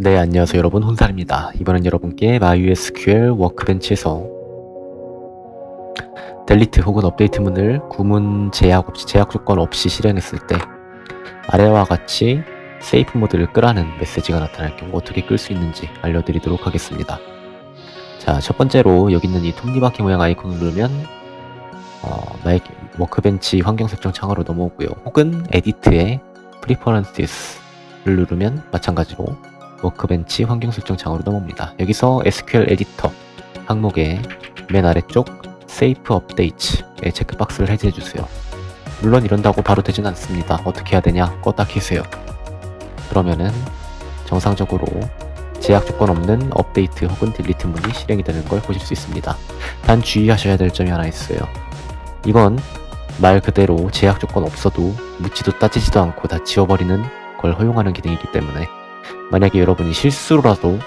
네, 안녕하세요 여러분 혼살입니다. 이번엔 여러분께 MySQL 워크벤치에서 델리트 혹은 업데이트 문을 구문 제약 없이 제약 조건 없이 실행했을 때 아래와 같이 세이프 모드를 끄라는 메시지가 나타날 경우 어떻게 끌 수 있는지 알려드리도록 하겠습니다. 자, 첫 번째로 여기 있는 이 톱니바퀴 모양 아이콘을 누르면 어, 마이 워크벤치 환경 설정 창으로 넘어오고요. 혹은 에디트의 프리퍼런스를 누르면 마찬가지로 워크벤치 환경 설정 창으로 넘어옵니다. 여기서 SQL 에디터 항목의 맨 아래쪽 세이프 업데이트에 체크박스를 해제해 주세요. 물론 이런다고 바로 되진 않습니다. 어떻게 해야 되냐? 껐다 키세요. 그러면은 정상적으로 제약 조건 없는 업데이트 혹은 딜리트 문이 실행이 되는 걸 보실 수 있습니다. 단 주의하셔야 될 점이 하나 있어요. 이건 말 그대로 제약 조건 없어도 묻지도 따지지도 않고 다 지워버리는 걸 허용하는 기능이기 때문에 만약에 여러분이 실수로라도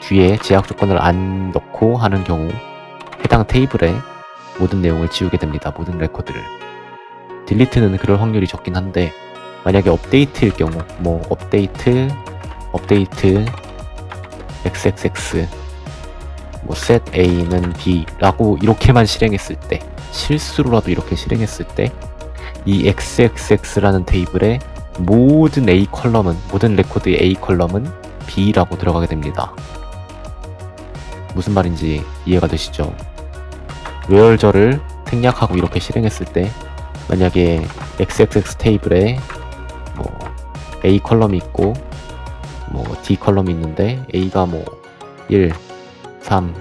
뒤에 제약 조건을 안 넣고 하는 경우 해당 테이블에 모든 내용을 지우게 됩니다. 모든 레코드를. 딜리트는 그럴 확률이 적긴 한데 만약에 업데이트일 경우 뭐 업데이트 업데이트 xxx 뭐 set a는 b라고 이렇게만 실행했을 때 실수로라도 이렇게 실행했을 때 이 xxx라는 테이블에 모든 A 컬럼은 모든 레코드의 A 컬럼은 B라고 들어가게 됩니다. 무슨 말인지 이해가 되시죠? 웨얼저를 생략하고 이렇게 실행했을 때 만약에 XXX 테이블에 뭐 A 컬럼이 있고 뭐 D 컬럼이 있는데 A가 뭐 1, 3,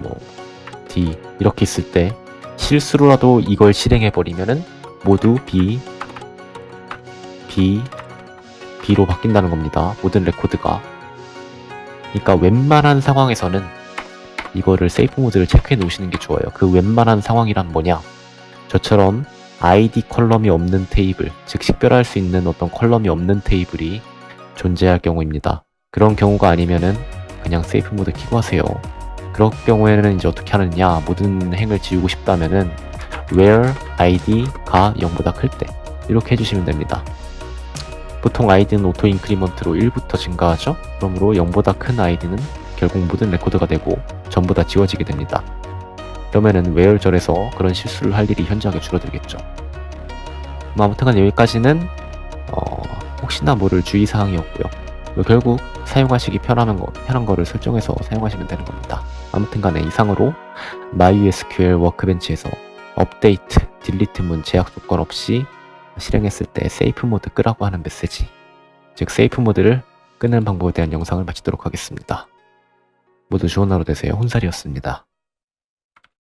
뭐 D 이렇게 있을 때 실수로라도 이걸 실행해 버리면은 모두 B, B, B로 바뀐다는 겁니다. 모든 레코드가. 그러니까 웬만한 상황에서는 이거를 세이프 모드를 체크해 놓으시는 게 좋아요. 그 웬만한 상황이란 뭐냐? 저처럼 ID 컬럼이 없는 테이블, 즉 식별할 수 있는 어떤 컬럼이 없는 테이블이 존재할 경우입니다. 그런 경우가 아니면은 그냥 세이프 모드 키고 하세요. 그럴 경우에는 이제 어떻게 하느냐 모든 행을 지우고 싶다면은 where id가 0보다 클 때 이렇게 해주시면 됩니다. 보통 id는 오토 인크리먼트로 1부터 증가하죠? 그러므로 0보다 큰 id는 결국 모든 레코드가 되고 전부 다 지워지게 됩니다. 그러면은 where절에서 그런 실수를 할 일이 현저하게 줄어들겠죠. 뭐 아무튼간 여기까지는 어, 혹시나 모를 주의사항이었고요 결국 사용하시기 편한, 거, 편한 거를 설정해서 사용하시면 되는 겁니다. 아무튼 간에 이상으로 MySQL 워크벤치에서 업데이트, 딜리트 문 제약 조건 없이 실행했을 때 세이프 모드 끄라고 하는 메시지, 즉 세이프 모드를 끄는 방법에 대한 영상을 마치도록 하겠습니다. 모두 좋은 하루 되세요. 혼살이었습니다.